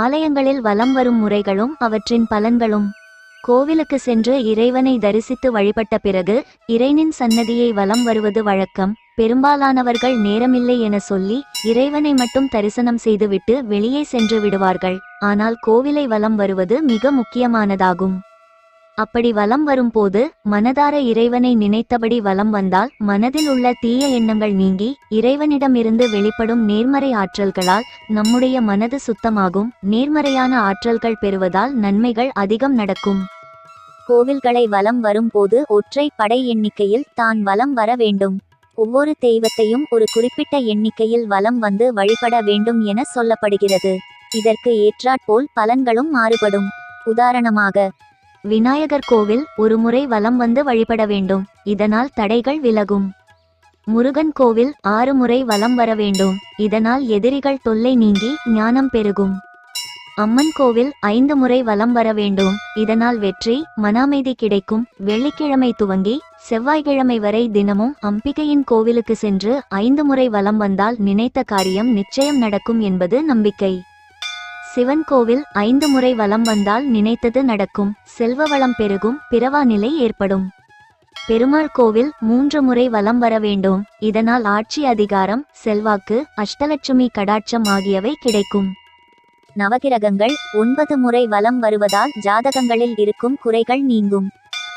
ஆலயங்களில் வலம் வரும் முறைகளும் அவற்றின் பலன்களும். கோவிலுக்கு சென்று இறைவனை தரிசித்து வழிபட்ட பிறகு இறைனின் சன்னதியை வலம் வருவது வழக்கம். பெரும்பாலானவர்கள் நேரமில்லை என சொல்லி இறைவனை மட்டும் தரிசனம் செய்துவிட்டு வெளியே சென்று விடுவார்கள். ஆனால் கோவிலை வலம் வருவது மிக முக்கியமானதாகும். அப்படி வலம் வரும்போது மனதார இறைவனை நினைத்தபடி வலம் வந்தால் மனதில் உள்ள தீய எண்ணங்கள் நீங்கி இறைவனிடமிருந்து வெளிப்படும் நேர்மறை ஆற்றல்களால் நம்முடைய மனது சுத்தமாகும். நேர்மறையான ஆற்றல்கள் பெறுவதால் நன்மைகள் அதிகம் நடக்கும். கோவில்களை வலம் வரும்போது ஒற்றை படை எண்ணிக்கையில் தான் வலம் வர வேண்டும். ஒவ்வொரு தெய்வத்தையும் ஒரு குறிப்பிட்ட எண்ணிக்கையில் வலம் வந்து வழிபட வேண்டும் என சொல்லப்படுகிறது. இதற்கு ஏற்றாற்போல் பலன்களும் மாறுபடும். உதாரணமாக விநாயகர் கோவில் ஒரு முறை வலம் வந்து வழிபட வேண்டும். இதனால் தடைகள் விலகும். முருகன் கோவில் ஆறு முறை வலம் வர வேண்டும். இதனால் எதிரிகள் தொல்லை நீங்கி ஞானம் பெருகும். அம்மன் கோவில் ஐந்து முறை வலம் வர வேண்டும். இதனால் வெற்றி மன அமைதி கிடைக்கும். வெள்ளிக்கிழமை துவங்கி செவ்வாய்க்கிழமை வரை தினமும் அம்பிகையின் கோவிலுக்கு சென்று ஐந்து முறை வலம் வந்தால் நினைத்த காரியம் நிச்சயம் நடக்கும் என்பது நம்பிக்கை. சிவன் கோவில் ஐந்து முறை வலம் வந்தால் நினைத்தது நடக்கும். செல்வ வளம் பெருகும் பிறவா நிலை ஏற்படும். பெருமாள் கோவில் மூன்று முறை வலம் வர வேண்டும். இதனால் ஆட்சி அதிகாரம் செல்வாக்கு அஷ்டலட்சுமி கடாட்சம் ஆகியவை கிடைக்கும். நவகிரகங்கள் ஒன்பது முறை வலம் வருவதால் ஜாதகங்களில் இருக்கும் குறைகள் நீங்கும்.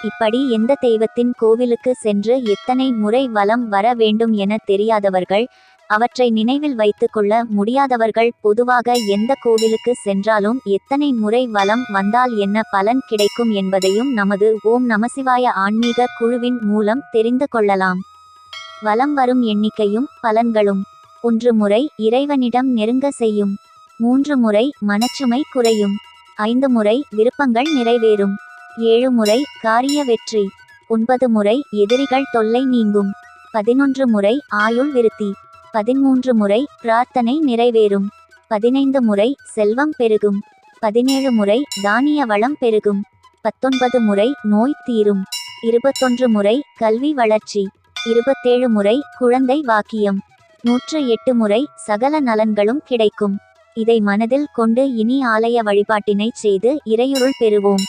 இப்படி எந்த தெய்வத்தின் கோவிலுக்கு சென்று எத்தனை முறை வலம் வர வேண்டும் என தெரியாதவர்கள் அவற்றை நினைவில் வைத்துக்கொள்ள முடியாதவர்கள் பொதுவாக எந்த கோவிலுக்கு சென்றாலும் எத்தனை முறை வலம் வந்தால் என்ன பலன் கிடைக்கும் என்பதையும் நமது ஓம் நமசிவாய ஆன்மீக குழுவின் மூலம் தெரிந்து கொள்ளலாம். வலம் வரும் எண்ணிக்கையும் பலன்களும். ஒன்று முறை இறைவனிடம் நெருங்க செய்யும். மூன்று முறை மனச்சுமை குறையும். ஐந்து முறை விருப்பங்கள் நிறைவேறும். ஏழு முறை காரிய வெற்றி. ஒன்பது முறை எதிரிகள் தொல்லை நீங்கும். பதினொன்று முறை ஆயுள் விருத்தி. பதிமூன்று முறை பிரார்த்தனை நிறைவேறும். பதினைந்து முறை செல்வம் பெருகும். பதினேழு முறை தானிய வளம் பெருகும். பத்தொன்பது முறை நோய் தீரும். இருபத்தொன்று முறை கல்வி வளர்ச்சி. இருபத்தேழு முறை குழந்தை வாக்கியம் நூற்று எட்டு முறை சகல நலன்களும் கிடைக்கும். இதை மனதில் கொண்டு இனி ஆலய வழிபாட்டினை செய்து இறையுருள் பெறுவோம்.